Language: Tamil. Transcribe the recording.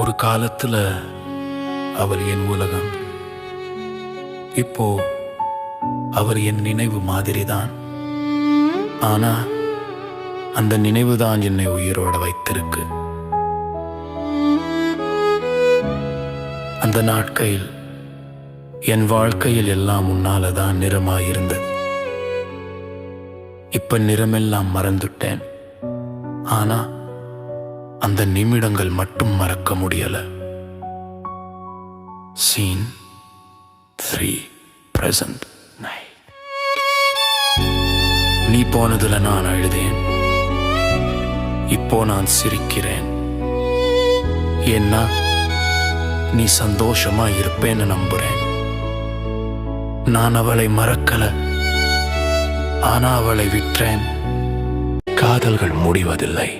ஒரு காலத்துல அவர் என் உலகம். இப்போ அவர் என் நினைவு மாதிரி தான் ஆனா அந்த நினைவு தான் என்னை உயிரோட வைத்திருக்கு. அந்த நாட்களில் என் வாழ்க்கையில் எல்லாம் உன்னால தான் நிறமாயிருந்தது. இப்ப நிறமெல்லாம் மறந்துட்டேன். ஆனா அந்த நிமிடங்கள் மட்டும் மறக்க முடியல. சீன் த்ரீ பிரசன்ட் நைட் நீ போனதுல நான் அழுதேன். இப்போ நான் சிரிக்கிறேன். ஏன்னா நீ சந்தோஷமா இருப்பேன்னு நம்புறேன். நான் அவளை மறக்கல. ஆனா அவளை விற்றேன். காதல்கள் முடிவதில்லை.